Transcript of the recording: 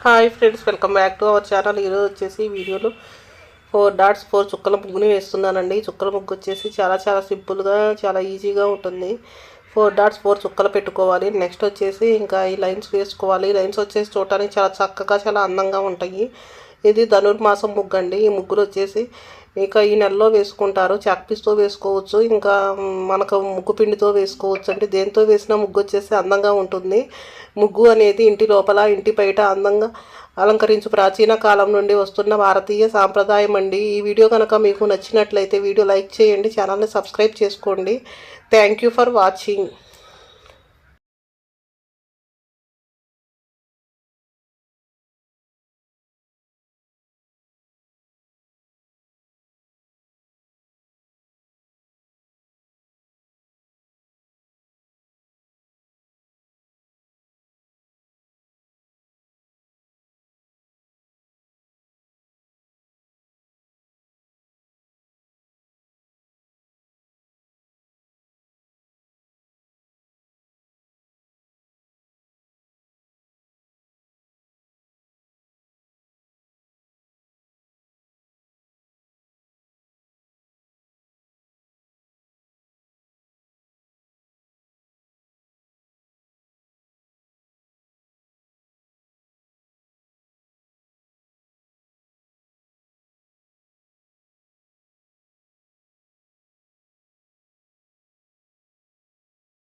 Hi friends welcome back to our channel. ఈరోజు వచ్చేసి వీడియోలో ఫోర్ డాట్స్ ఫోర్ చుక్కల ముగ్గుని వేస్తున్నానండి. చుక్కల ముగ్గు వచ్చేసి చాలా చాలా సింపుల్గా చాలా ఈజీగా ఉంటుంది. ఫోర్ డాట్స్ ఫోర్ చుక్కలు పెట్టుకోవాలి. నెక్స్ట్ వచ్చేసి ఇంకా ఈ లైన్స్ వేసుకోవాలి. లైన్స్ వచ్చేసి చూడటానికి చాలా చక్కగా చాలా అందంగా ఉంటాయి. ఇది ధనుర్మాసం ముగ్గు అండి ఈ ముగ్గులు వచ్చేసి ఇక ఈ నెలలో వేసుకుంటారు. చాక్పీస్తో వేసుకోవచ్చు. ఇంకా మనకు ముగ్గు పిండితో వేసుకోవచ్చు. అంటే దేంతో వేసినా ముగ్గు వచ్చేసి అందంగా ఉంటుంది. ముగ్గు అనేది ఇంటి లోపల ఇంటి బయట అందంగా అలంకరించు ప్రాచీన కాలం నుండి వస్తున్న భారతీయ సాంప్రదాయం అండి. ఈ వీడియో కనుక మీకు నచ్చినట్లయితే వీడియో లైక్ చేయండి. ఛానల్ని సబ్స్క్రైబ్ చేసుకోండి. Thank you for watching.